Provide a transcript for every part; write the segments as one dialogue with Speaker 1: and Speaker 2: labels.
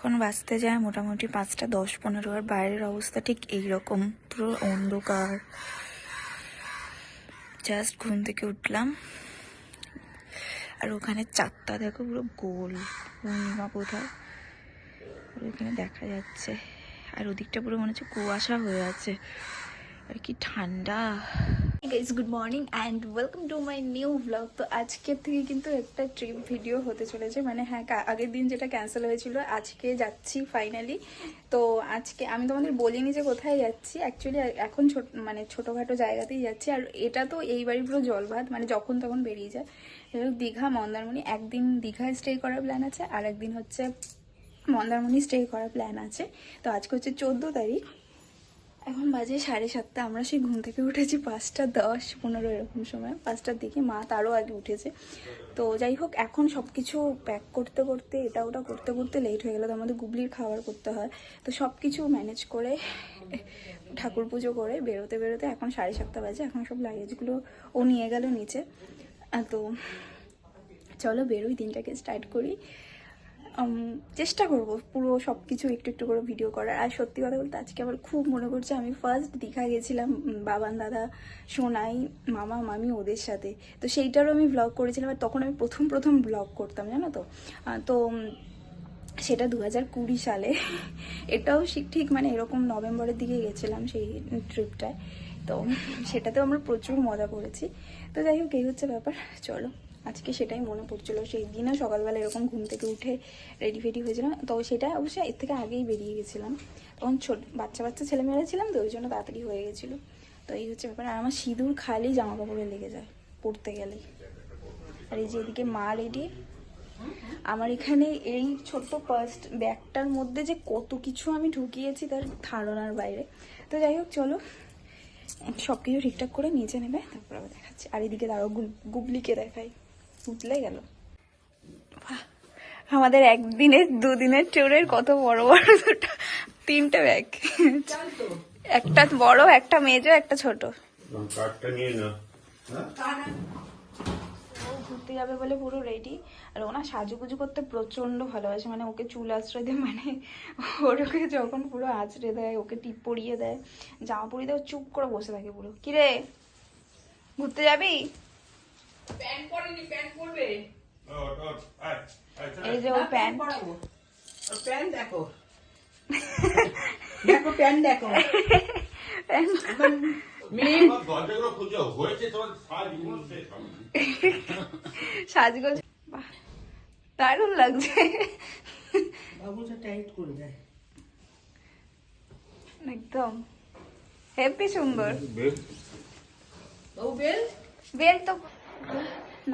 Speaker 1: এখন বাঁচতে যায় মোটামুটি পাঁচটা দশ পনেরো, আর বাইরের অবস্থা ঠিক এইরকম। পুরো অন্ধকার। জাস্ট ঘুম থেকে উঠলাম। আর ওখানে চারটা দেখো পুরো গোল। পূর্ণিমা কোথায়? ওখানে দেখা যাচ্ছে। আর ওদিকটা পুরো মনে হচ্ছে কুয়াশা হয়ে আছে। আর কি ঠান্ডা। Guys good morning and welcome to my new blog তো আজকের থেকে কিন্তু একটা ট্রিপ ভিডিও হতে চলেছে। মানে হ্যাঁ আগের দিন যেটা ক্যান্সেল হয়েছিল, আজকে যাচ্ছি ফাইনালি তো আজকে আমি তোমাদের বলিনি যে কোথায় যাচ্ছি। অ্যাকচুয়ালি এখন ছোট মানে ছোটোখাটো জায়গাতেই যাচ্ছি। আর এটা তো এইবারই পুরো জলভাত মানে যখন তখন বেরিয়ে যায়। দীঘা, মন্দারমণি। একদিন দীঘায় স্টে করার প্ল্যান আছে আর একদিন হচ্ছে মন্দারমণি স্টে করার প্ল্যান আছে। তো আজকে হচ্ছে চোদ্দ তারিখ। এখন বাজে সাড়ে সাতটা, আমরা সেই ঘুম থেকে উঠেছি পাঁচটা দশ পনেরো এরকম সময়। পাঁচটার দিকে মা তারও আগে উঠেছে। তো যাই হোক, এখন সব কিছু প্যাক করতে করতে, এটা ওটা করতে করতে লেট হয়ে গেলো। তো আমাদের গুবলির খাবার করতে হয়। তো সব কিছু ম্যানেজ করে ঠাকুর পুজো করে বেরোতে বেরোতে এখন সাড়ে সাতটা বাজে। এখন সব লাগেজগুলো ও নিয়ে গেল নিচে। তো চলো বেরোই, দিনটাকে স্টার্ট করি। চেষ্টা করব পুরো সব কিছু একটু একটু করে ভিডিও করার। আর সত্যি কথা বলতে আজকে আমার খুব মনে করছে আমি ফার্স্ট দীঘা গেছিলাম বাবান দাদা, সোনাই, মামা, মামি ওদের সাথে। তো সেইটারও আমি ব্লগ করেছিলাম, আর তখন আমি প্রথম প্রথম ব্লগ করতাম, জানো তো? তো সেটা দু হাজার কুড়ি সালে। এটাও ঠিক মানে এরকম নভেম্বরের দিকে গেছিলাম সেই ট্রিপটায় তো সেটাতেও আমরা প্রচুর মজা করেছি। তো যাই হোক, এই হচ্ছে ব্যাপার, চলো। আজকে সেটাই মনে পড়ছিল। সেই দিনও সকালবেলা এরকম ঘুম থেকে উঠে রেডি ফেডি হয়েছিলাম। তো সেটা অবশ্যই এর থেকে আগেই বেরিয়ে গেছিলাম। তখন ছোট, বাচ্চা বাচ্চা ছেলেমেয়েরা ছিলাম তো, ওই জন্য তাড়াতাড়ি হয়ে গেছিল। তো এই হচ্ছে ব্যাপার। আর আমার সিঁদুর খালি জামা কাপড়ে লেগে যায় পরতে গেলে। আর এই যে এদিকে মা রেডি আমার এখানে এই ছোট্ট ফার্স্ট ব্যাগটার মধ্যে যে কত কিছু আমি ঢুকিয়েছি তার ধারণার বাইরে। তো যাই হোক, চলো। সব কিছু ঠিকঠাক করে নিচে নেবে, তারপর আবার দেখাচ্ছি। আর এদিকে দাঁড়ো গুবলিকে দেখাই। উঠলে গেল আমাদের একদিনের দুদিনের ট্যুরের কত বড় বড় দুটো তিনটে ব্যাগ একটা বড় একটা মেজো একটা ছোট। ও ঘুরতে যাবে বলে পুরো রেডি আর ওনা সাজুগুজু করতে প্রচণ্ড ভালোবাসে। মানে ওকে চুল আঁচড়ে দেয় মানে ওরকে যখন পুরো আঁচড়ে দেয় ওকে টিপ পরিয়ে দেয় জামা পরিয়ে দেয় চুপ করে বসে থাকে পুরো। কিরে ঘুরতে যাবি? এই যে ওর প্যান্ট
Speaker 2: প্যান দেখো। দেখো প্যান দেখো।
Speaker 1: সাজগোজ। দারুণ লাগছে।
Speaker 2: বাবুটা টাইট করে দেয়।
Speaker 1: একদম। হেপি সুন্দর।
Speaker 2: বেল।
Speaker 1: বেল তো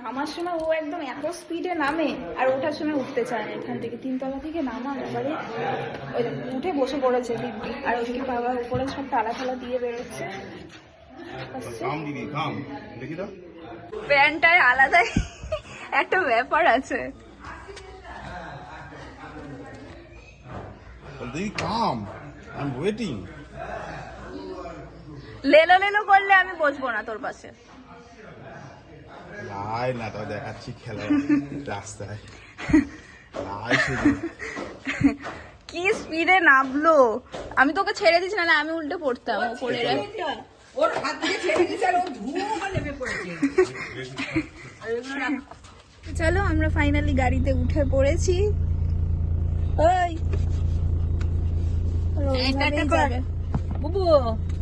Speaker 1: নামার সময় ও একদম এত স্পিডে নামে আর ওঠার সময় উঠতে চায় না। এখান থেকে তিনতলা থেকে নামা এবারে ওই উঠে বসে পড়েছে দিব্যি। আর ওদিকে বাবা উপরে সব তালা থালা দিয়ে বেরোচ্ছে।
Speaker 3: কাম দিদি কাম দেখি তো।
Speaker 1: প্যান্টটায় আলাদাই একটা ব্যাপার আছে।
Speaker 3: কাম আই এম ওয়েটিং
Speaker 1: লেলো লেলো করলে আমি বসবো না তোর পাশে।
Speaker 3: লাই না তো দেখাচ্ছি খেলা রাস্তায়। শুধু।
Speaker 1: কি স্পিডে নামলো? আমি তোকে ছেড়ে দিচ্ছি না আমি উল্টে পড়তাম ও পড়ে
Speaker 2: ওর হাত থেকে ছেড়ে দিয়েছে আর ও ধুম করে নেমে পড়েছে।
Speaker 1: চলো আমরা ফাইনালি গাড়িতে উঠে পড়েছি। ওই।
Speaker 2: একটা বুবু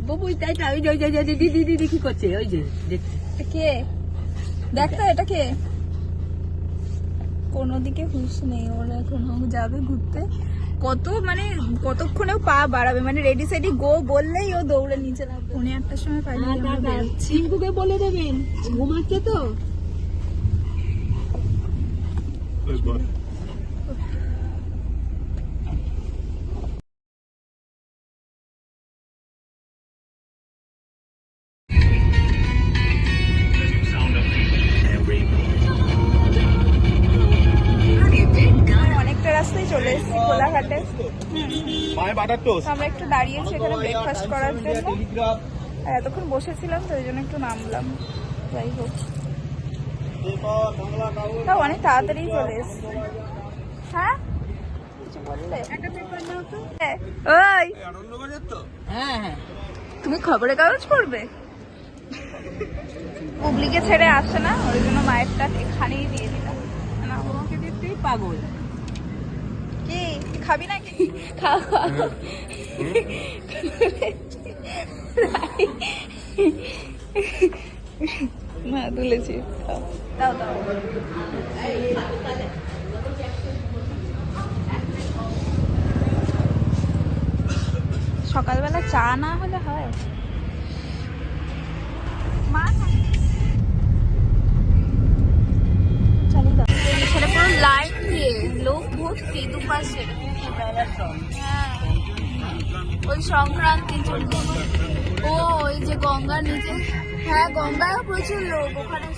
Speaker 2: বুবু তাই ওই যে, ওই যে দিদি দিদি কি করছে? ওই যে দেখছি।
Speaker 1: কে? দেখ তো এটা কে কোনো দিকে হুঁশ নেই ওরা এখন যাবে ঘুরতে। কত মানে কতক্ষণেও পা বাড়াবে? মানে রেডি সেডি গো বললেই ও দৌড়ে নিচে নামবে। উনি আটটার সময় বেরোচ্ছি।
Speaker 2: চিঙ্কুকে বলে দেবেন। ঘুমাচ্ছে তো।
Speaker 1: আমরা একটু দাঁড়িয়েছি এখানে ব্রেকফাস্ট করার জন্য। এতক্ষণ বসেছিলাম তো ওই জন্য একটু নামলাম। যাই হোক। তাও অনেক তাড়াতাড়ি চলে এসছে। হ্যাঁ? হ্যাঁ,
Speaker 2: হ্যাঁ হ্যাঁ।
Speaker 1: তুমি খবরের কাগজ পড়বে? পুবলিকে ছেড়ে আসে না ওই জন্য মায়েরটা এখানেই দিয়ে দিলাম। না,
Speaker 2: তোমাকে দেখতেই পাগল।
Speaker 1: কি? খাবি নাকি? খাও তুলেছি। সকালবেলা চা না হলে হয়? মা এখানে পুরো লাইন দিয়ে লোক ভর্তি দুপাশে। ওই সংক্রান্তির জন্য। ও, ওই যে গঙ্গার নিচে। হ্যাঁ গঙ্গায় প্রচুর লোক, ওখানে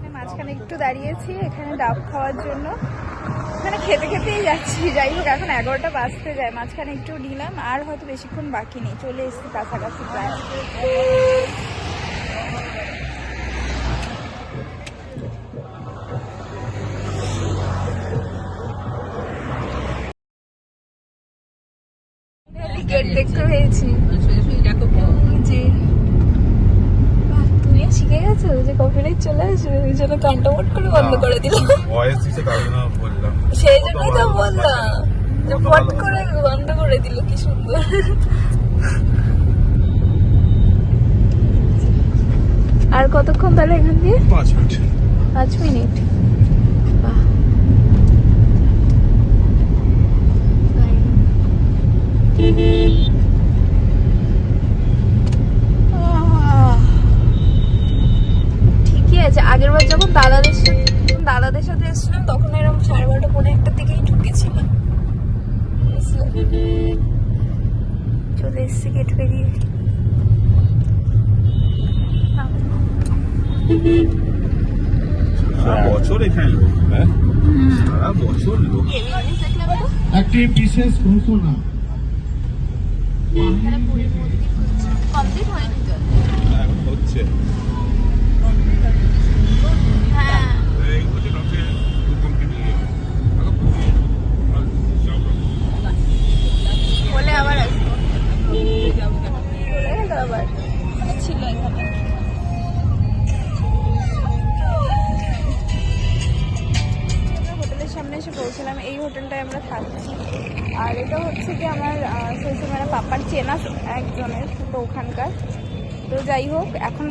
Speaker 1: ওই মাঝখানে একটু দাঁড়িয়েছি, এখানে ডাব খাওয়ার জন্য। এখানে খেতে খেতেই যাচ্ছি। যাই হোক, এখন এগারোটা বাজতে যায়। মাঝখানে একটু নিলাম, আর হয়তো বেশিক্ষণ বাকি নেই। চলে এসেছি কাছাকাছি গেট দেখতে পেয়েছি
Speaker 2: দেখো
Speaker 1: ওই যে বাহ, তুমিও শিখে গেছো যে কপিরাইট চলে আসবে ওই জন্য কানটা মোট করে বন্ধ করে দিল
Speaker 3: ভয়েস দিছে তার জন্য বললাম।
Speaker 1: সেই জন্যই তো বললাম। যে ফট করে বন্ধ করে দিল কি সুন্দর। আর কতক্ষণ তাহলে এখান দিয়ে?
Speaker 3: পাঁচ মিনিট।
Speaker 1: পাঁচ মিনিট? বাহ। আগের বার যখন দাদাদের সাথে দাদাদের সাথে এসেছিলাম তখন এরকম সাড়ে বারোটা পনেরো একটার দিকেই ঢুকেছিলাম? চলে এসছি গেট পেরিয়ে।
Speaker 3: বছর এখানে হ্যাঁ? সারা বছর লোক।
Speaker 4: একটি বিশেষ ঘোষণা।
Speaker 1: কমপ্লিট হয়নি
Speaker 3: হচ্ছে।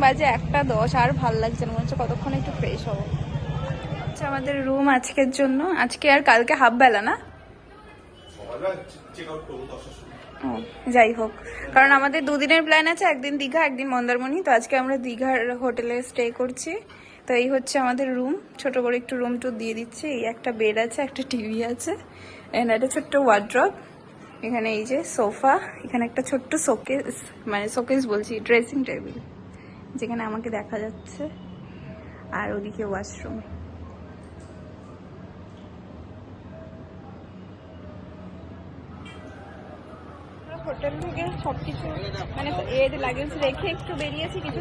Speaker 1: বাজে একটা দশ আর ভালো লাগছে না। মনে হচ্ছে কতক্ষণ একটু ফ্রেশ হব। আচ্ছা আমাদের রুম আজকের জন্য। আজকে আর কালকে হাফ বেলা না? ও, যাই হোক। কারণ আমাদের দুদিনের প্ল্যান আছে একদিন দীঘা একদিন মন্দারমণি। তো আজকে আমরা দীঘার হোটেলে স্টে করছি। তো এই হচ্ছে আমাদের রুম ছোট করে একটু রুম টুর দিয়ে দিচ্ছি। এই একটা বেড আছে একটা টিভি আছে এখানে একটা ছোট্ট ওয়ার্ড্রপ এখানে এই যে সোফা এখানে একটা ছোট্ট শোকেস মানে শোকেস বলছি ড্রেসিং টেবিল যেখানে আমাকে দেখা যাচ্ছে, আর ওদিকে ওয়াশরুম। হোটেল থেকে সবকিছু মানে রেখে একটু বেরিয়েছি, কিছু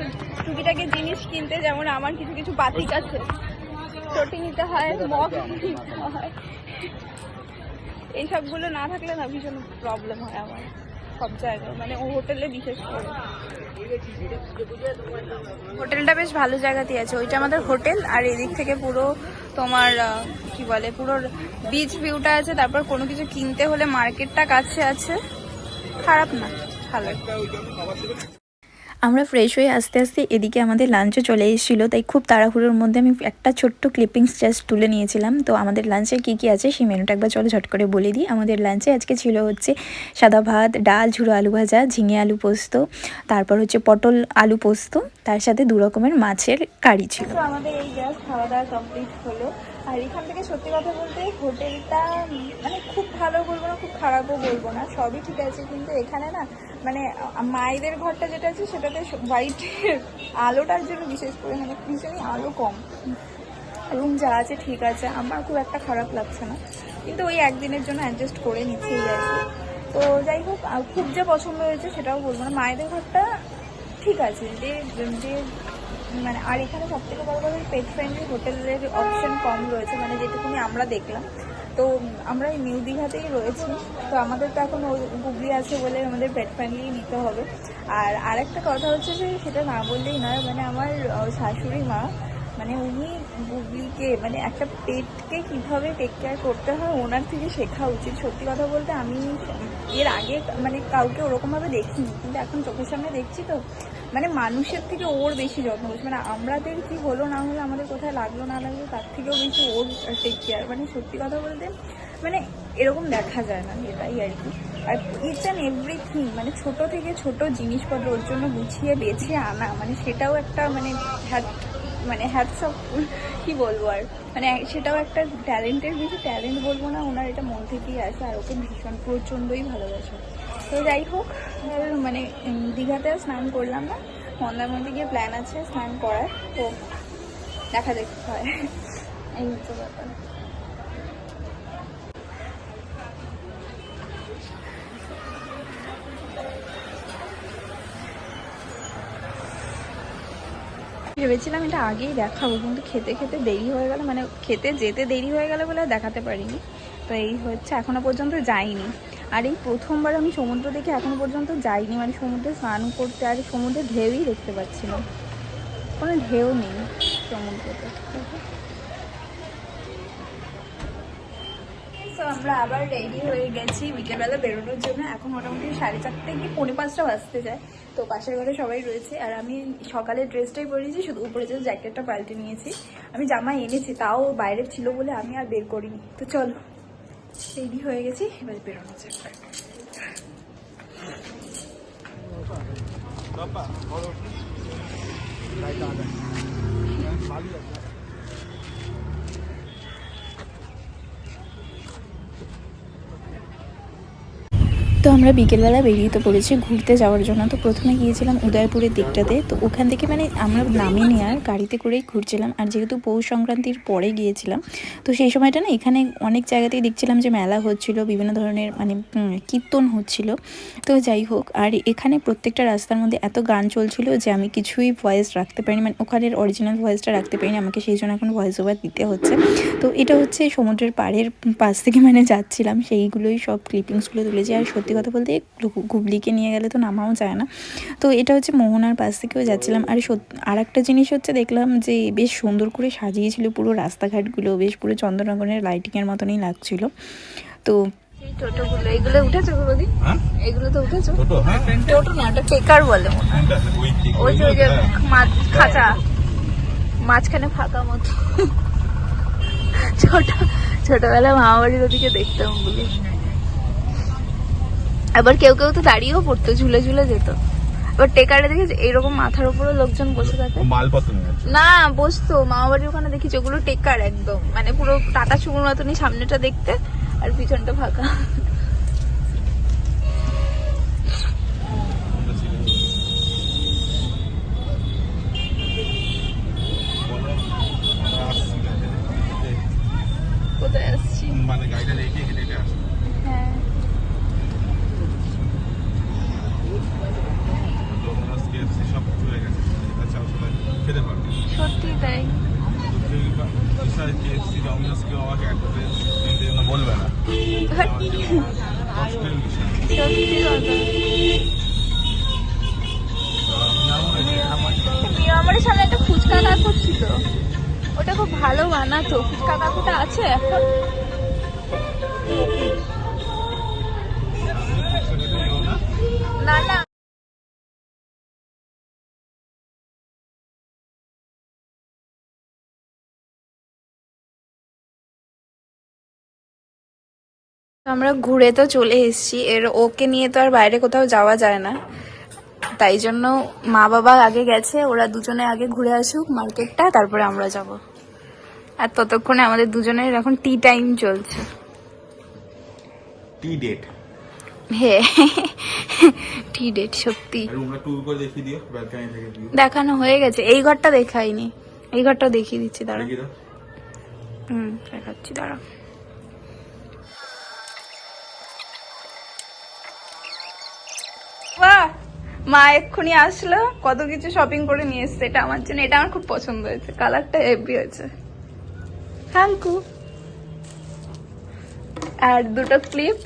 Speaker 1: জিনিস কিনতে, যেমন আমার কিছু কিছু আছে। নিতে হয়, মগ নিতে হয়। এই না থাকলে না ভীষণ প্রবলেম হয় আমার, সব জায়গায় মানে ও হোটেলে বিশেষ করে। হোটেলটা বেশ ভালো জায়গাতেই আছে। ওইটা আমাদের হোটেল, আর এদিক থেকে পুরো তোমার কি বলে, পুরো বিচ ভিউটা আছে। তারপর কোনো কিছু কিনতে হলে মার্কেটটা কাছে আছে। খারাপ না, ভালো। আমরা ফ্রেশ হয়ে আস্তে আস্তে এদিকে আমাদের লাঞ্চও চলে এসেছিল, তাই খুব তাড়াহুড়োর মধ্যে আমি একটা ছোট্ট ক্লিপিংস জাস্ট তুলে নিয়েছিলাম। তো আমাদের লাঞ্চে কী কী আছে সেই মেনুটা একবার চলো ঝট করে বলে দিই। আমাদের লাঞ্চে আজকে ছিল হচ্ছে সাদা ভাত, ডাল, ঝুড়ো আলু ভাজা, ঝিঙে আলু পোস্ত, তারপর হচ্ছে পটল আলু পোস্ত, তার সাথে দু রকমের মাছের কারি ছিল। আমাদের এই খাওয়া দাওয়া কমপ্লিট হলো। আর এখান থেকে সত্যি কথা বলতে হোটেলটা মানে খুব ভালো বলব না, খুব খারাপও বলব না, সবই ঠিক আছে। কিন্তু এখানে না মানে মায়েদের ঘরটা যেটা আছে, সেটাতে হোয়াইট আলোটার জন্য বিশেষ করে মানে ভীষণই আলো কম। রুম যা আছে, ঠিক আছে। আমার খুব একটা খারাপ লাগছে না। কিন্তু ওই একদিনের জন্য অ্যাডজাস্ট করে নিচ্ছি এই আর কি। তো যাই হোক খুব যে পছন্দ হয়েছে, সেটাও বলব না। মায়েদের ঘরটা ঠিক আছে। যে যে মানে আর এখানে সব থেকে বড় পেট ফ্রেন্ডলি হোটেলের অপশন কম রয়েছে। মানে যেটুকুনি আমরা দেখলাম। তো আমরা নিউ দীঘাতেই রয়েছি। তো আমাদের তো এখন ওই গুগলি আছে বলে আমাদের পেট ফ্রেন্ডলি নিতে হবে। আর আরেকটা কথা হচ্ছে যে, সেটা না বললেই নয় মানে আমার শাশুড়ি মা মানে উনি গুগলিকে মানে একটা পেটকে কীভাবে টেক কেয়ার করতে হয় ওনার থেকে শেখা উচিত। সত্যি কথা বলতে আমি এর আগে মানে কাউকে ওরকমভাবে দেখিনি। কিন্তু এখন চোখের সামনে দেখছি তো মানে মানুষের থেকে ওর বেশি যত্ন করছে। মানে আমাদের কি হলো না হলো, আমাদের কোথায় লাগল না লাগল, তার থেকেও বেশি ওর টেক কেয়ার মানে সত্যি কথা বলতে মানে এরকম দেখা যায় না, এটাই আর কি। আর ইটস অ্যান্ড এভরিথিং মানে ছোট থেকে ছোট জিনিসপত্র ওর জন্য গুছিয়ে, বেছে আনা মানে সেটাও একটা মানে হ্যাট মানে হ্যাটস অফ কি বলব আর মানে সেটাও একটা ট্যালেন্টের বেশি ট্যালেন্ট বলব না, ওনার এটা মন থেকেই আসে, আর ওকে ভীষণ, প্রচণ্ডই ভালোবাসে। তো যাই হোক মানে দীঘাতে স্নান করলাম না। মন্দারমণিতে গিয়ে প্ল্যান আছে স্নান করার। তো দেখা যাক হয়। এই হচ্ছে ব্যাপার। ভেবেছিলাম এটা আগেই দেখাবো, কিন্তু খেতে খেতে দেরি হয়ে গেল। মানে খেতে যেতে দেরি হয়ে গেল বলে দেখাতে পারিনি। তো এই হচ্ছে, এখনও পর্যন্ত যাইনি। আর এই প্রথমবার আমি সমুদ্র দেখে এখনও পর্যন্ত যাইনি মানে সমুদ্রে স্নান করতে আর সমুদ্রের ঢেউই দেখতে পাচ্ছি না। কোনো ঢেউ নেই সমুদ্রতে। তো আমরা আবার রেডি হয়ে গেছি, বিকেলবেলা বেরোনোর জন্য। এখন মোটামুটি সাড়ে চারটে কি পৌনে পাঁচটা বাজতে যায়। তো পাশের ঘরে সবাই রয়েছে, আর আমি সকালে ড্রেসটাই পরেছি, শুধু উপরে যে জ্যাকেটটা পাল্টে নিয়েছি। আমি জামা এনেছি, তাও বাইরে ছিল বলে আমি আর বের করিনি। তো চলো। রেডি হয়ে গেছি এবার বেরোনো যাক। তো আমরা বিকেলবেলা বেরিয়ে তো পড়েছি ঘুরতে যাওয়ার জন্য। তো প্রথমে গিয়েছিলাম উদয়পুরের দিকটাতে। তো ওখান থেকে মানে আমরা নামিনি আর গাড়িতে করেই ঘুরছিলাম। আর যেহেতু পৌষ সংক্রান্তির পরে গিয়েছিলাম, তো সেই সময়টা না এখানে অনেক জায়গাতেই দেখছিলাম যে মেলা হচ্ছিল, বিভিন্ন ধরনের মানে কীর্তন হচ্ছিল। তো যাই হোক, আর এখানে প্রত্যেকটা রাস্তার মধ্যে এত গান চলছিল যে আমি কিছুই ভয়েস রাখতে পারিনি। মানে ওখানের অরিজিনাল ভয়েসটা রাখতে পারিনি, আমাকে সেই জন্য এখন ভয়েস ওভার দিতে হচ্ছে। তো এটা হচ্ছে সমুদ্রের পাড়ের পাশ থেকে মানে যাচ্ছিলাম, সেইগুলোই সব ক্লিপিংসগুলো তুলেছি। আর সত্যি কথা বলতে গুবলিকে নিয়ে গেলে তো নামাও যায় না। তো এটা হচ্ছে মোহনার পাশ থেকেও যাচ্ছিলাম। আর আর একটা জিনিস হচ্ছে দেখলাম যে বেশ সুন্দর করে সাজিয়েছিল পুরো রাস্তাঘাটগুলো বেশ পুরো চন্দ্রনগরের লাইটিংয়ের মতনই লাগছিল। তো এই টোটোগুলো এগুলো উঠেছো প্রদীপ
Speaker 3: হ্যাঁ?
Speaker 1: এগুলো তো উঠেছো?
Speaker 3: হ্যাঁ।
Speaker 1: টোটো না ওটা টেকার বলে। মনে
Speaker 3: ওই
Speaker 1: যে ওই যে
Speaker 3: হ্যাঁ।
Speaker 1: খাঁচা। মাঝখানে ফাঁকা মতো। ছোট ছোটবেলা মামা বাড়ির ওদিকে দেখতাম বলে। আবার কেউ কেউ তো দাঁড়িয়েও পড়তো ঝুলে ঝুলে যেত। এবার টেকারে দেখেছি এইরকম মাথার উপরে লোকজন বসে থাকে।
Speaker 3: মালপত্র
Speaker 1: না বসতো। মামা বাড়ির ওখানে দেখি যেগুলো টেকার একদম। মানে পুরো টাটা চুমুর মতনই সামনেটা দেখতে আর পিছনটা ফাঁকা
Speaker 3: আসছি গাড়িটা দেখতে।
Speaker 1: কোথায় আসছি
Speaker 3: মানে গাড়িটা রেখে হেঁটে হেঁটে আসছি।
Speaker 1: হ্যাঁ
Speaker 3: ডোমিনোস, KFC সব কিছু হয়ে গেছে। এটা চাও সবাই খেতে পারবে।
Speaker 1: সত্যি তাই
Speaker 3: বিশাল KFC, ডোমিনোস কেউ আমাকে advertise দিতে জন্য বলবে না। কষ্টের বিষয়।
Speaker 1: নিয়মের সামনে একটা ফুচকা কাকু ছিল। ওটা খুব ভালো বানাতো। ফুচকা কাকুটা আছে এখন? আমরা ঘুরে তো চলে এসেছি। এর ওকে নিয়ে তো আর বাইরে কোথাও যাওয়া যায় না। তাই জন্য মা বাবা আগে গেছে ওরা দুজনে আগে ঘুরে আসুক মার্কেটটা তারপরে আমরা যাব। আর ততক্ষণে আমাদের দুজনের এখন টি টাইম চলছে।
Speaker 3: টি ডেট
Speaker 1: হ্যাঁ টি ডেট সত্যি। দেখানো হয়ে গেছে। এই ঘরটা দেখাইনি। এই ঘরটা দেখিয়ে দিচ্ছি দাঁড়া হুম দেখাচ্ছি দাঁড়া বাহ মা এক্ষুনি আসলো কত কিছু শপিং করে নিয়ে এসছে এটা আমার জন্য এটা আমার খুব পছন্দ হয়েছে কালারটা হেভি হয়েছে। থ্যাংকু আর দুটো ক্লিপ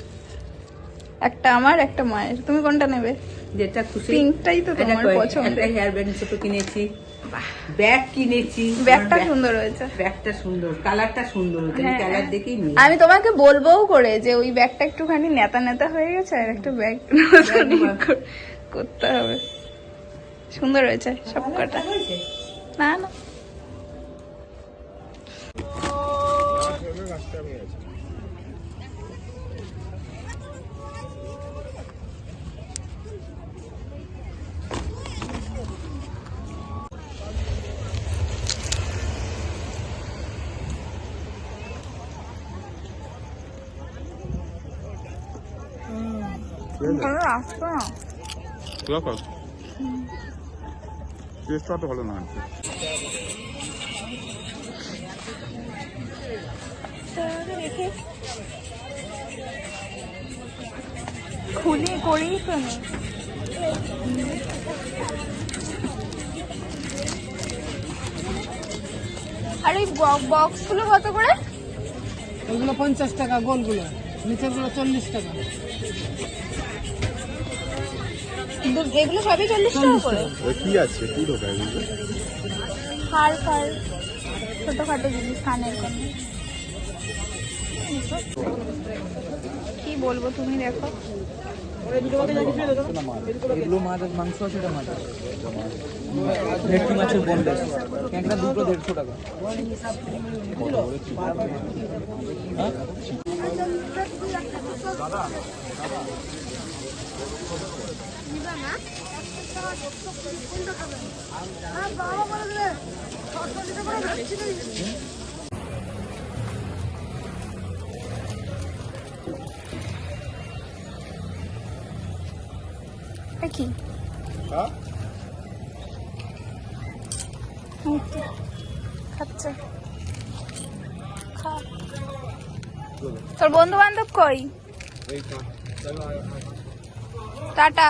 Speaker 1: একটা আমার একটা মায়ের। তুমি কোনটা নেবে?
Speaker 2: যেটা খুশি
Speaker 1: পিঙ্কটাই তো তোমার পছন্দ
Speaker 2: একটা হেয়ার ব্যান্ড ছোট কিনেছি। ব্যাগ কিনেছি।
Speaker 1: ব্যাগটা সুন্দর হয়েছে।
Speaker 2: ব্যাগটা সুন্দর কালারটা সুন্দর হয়েছে
Speaker 1: হ্যাঁ।
Speaker 2: কালার দেখেই নিয়ে
Speaker 1: আমি তোমাকে বলবোও করে যে ওই ব্যাগটা একটুখানি নেতা নেতা হয়ে গেছে আর একটা ব্যাগ করতে হবে। সুন্দর হয়েছে সব কটা
Speaker 2: হয়েছে?
Speaker 1: না না। ভালো আসতো না
Speaker 3: দেখো টেস্টটা তো ভালো না
Speaker 1: খুলি করেই তো আর ওই বক্সগুলো কত করে?
Speaker 5: ওগুলো পঞ্চাশ টাকা গোলগুলো। নিচেরগুলো চল্লিশ টাকা।
Speaker 1: এগুলো সবই চল্লিশ টাকা করে।
Speaker 3: কি আছে? কি ঢোকায় এগুলো?
Speaker 1: হার ফার ছোটখাটো জিনিস কানের জন্য কি বলব তুমি দেখো।
Speaker 5: এগুলো মাছ মাংস আছে মাছ ভেটকি মাছের বন্ডেজ ক্যাংরা দুটো দেড়শো টাকা।
Speaker 1: এ কি
Speaker 3: হ্যাঁ?
Speaker 1: খাচ্ছে তোর বন্ধু বান্ধব কই টাটা